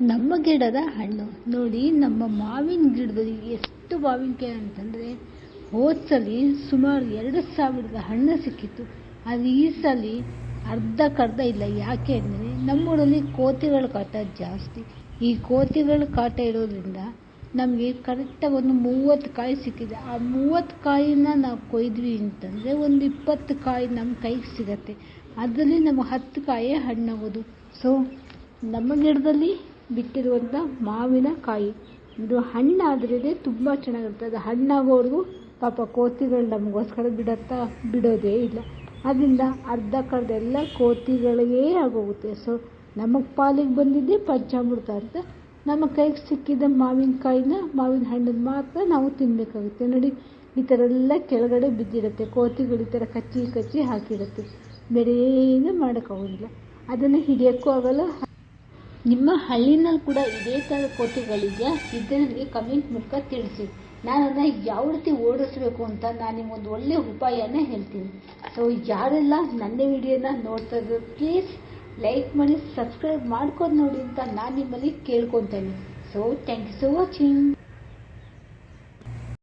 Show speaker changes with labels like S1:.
S1: ನಮ್ಮ ಗಿಡದ ಹಣ್ಣು. ನೋಡಿ, ನಮ್ಮ ಮಾವಿನ ಗಿಡದಲ್ಲಿ ಎಷ್ಟು ಮಾವಿನಕಾಯಿ ಅಂತಂದರೆ, ಹೋದ ಸಲ ಸುಮಾರು ಎರಡು ಸಾವಿರದ ಹಣ್ಣು ಸಿಕ್ಕಿತ್ತು. ಅದು ಈ ಸಲ ಅರ್ಧಕ್ಕರ್ಧ ಇಲ್ಲ. ಯಾಕೆ ಅಂದರೆ, ನಮ್ಮೂರಲ್ಲಿ ಕೋತಿಗಳ ಕಾಟ ಜಾಸ್ತಿ. ಈ ಕೋತಿಗಳ ಕಾಟ ಇರೋದ್ರಿಂದ ನಮಗೆ ಕರೆಕ್ಟಾಗಿ ಒಂದು ಮೂವತ್ತು ಕಾಯಿ ಸಿಕ್ಕಿದೆ. ಆ ಮೂವತ್ತು ಕಾಯಿನ ನಾವು ಕೊಯ್ದ್ವಿ ಅಂತಂದರೆ ಒಂದು ಇಪ್ಪತ್ತು ಕಾಯಿ ನಮ್ಮ ಕೈಗೆ ಸಿಗತ್ತೆ. ಅದರಲ್ಲಿ ನಮಗೆ ಹತ್ತು ಕಾಯಿ ಹಣ್ಣಾಗೋದು ಸೊ ನಮ್ಮ ಗಿಡದಲ್ಲಿ ಬಿಟ್ಟಿರುವಂಥ ಮಾವಿನ ಕಾಯಿ. ಇದು ಹಣ್ಣಾದ್ರೇ ತುಂಬ ಚೆನ್ನಾಗಿರುತ್ತೆ. ಅದು ಹಣ್ಣಾಗೋವರೆಗೂ ಪಾಪ ಕೋತಿಗಳು ನಮಗೋಸ್ಕರ ಬಿಡತ್ತಾ ಬಿಡೋದೇ ಇಲ್ಲ. ಅದರಿಂದ ಅರ್ಧಕ್ಕರ್ಧ ಎಲ್ಲ ಕೋತಿಗಳಿಗೇ ಆಗೋಗುತ್ತೆ. ಸೊ ನಮಗೆ ಪಾಲಿಗೆ ಬಂದಿದ್ದೇ ಪಂಚಾಮೃತ ಅಂತ. ನಮ್ಮ ಕೈಗೆ ಸಿಕ್ಕಿದ ಮಾವಿನಕಾಯಿನ ಮಾವಿನ ಹಣ್ಣನ್ನು ಮಾತ್ರ ನಾವು ತಿನ್ನಬೇಕಾಗುತ್ತೆ ನೋಡಿ, ಈ ಥರ ಎಲ್ಲ ಕೆಳಗಡೆ ಬಿದ್ದಿರುತ್ತೆ. ಕೋತಿಗಳು ಈ ಥರ ಕಚ್ಚಿ ಕಚ್ಚಿ ಹಾಕಿರುತ್ತೆ. ಬೇರೆ ಏನು ಮಾಡೋಕ್ಕಾಗೋದಿಲ್ಲ ಅದನ್ನು ಹಿಡಿಯೋಕ್ಕೂ ಆಗೋಲ್ಲ. ನಿಮ್ಮ ಹಳ್ಳಿನಲ್ಲಿ ಕೂಡ ಇದೇ ಥರ ಕೋತಿಗಳಿದೆಯಾ? ಇದ್ದರೆ ನನಗೆ ಕಮೆಂಟ್ ಮೂಲಕ ತಿಳಿಸಿ. ನಾನು ಅದನ್ನು ಯಾವ ರೀತಿ ಓಡಿಸ್ಬೇಕು ಅಂತ ನಾನು ನಿಮಗೊಂದು ಒಳ್ಳೆಯ ಉಪಾಯನ ಹೇಳ್ತೀನಿ. ಸೊ ಯಾರೆಲ್ಲ ನನ್ನ ವಿಡಿಯೋನ ನೋಡ್ತಾ ಇದ್ರು ಪ್ಲೀಸ್ ಲೈಕ್ ಮಾಡಿ ಸಬ್ಸ್ಕ್ರೈಬ್ ಮಾಡ್ಕೊಂಡು ನೋಡಿ ಅಂತ ನಾನು ನಿಮ್ಮಲ್ಲಿ ಕೇಳ್ಕೊತೇನೆ. So thank you so watching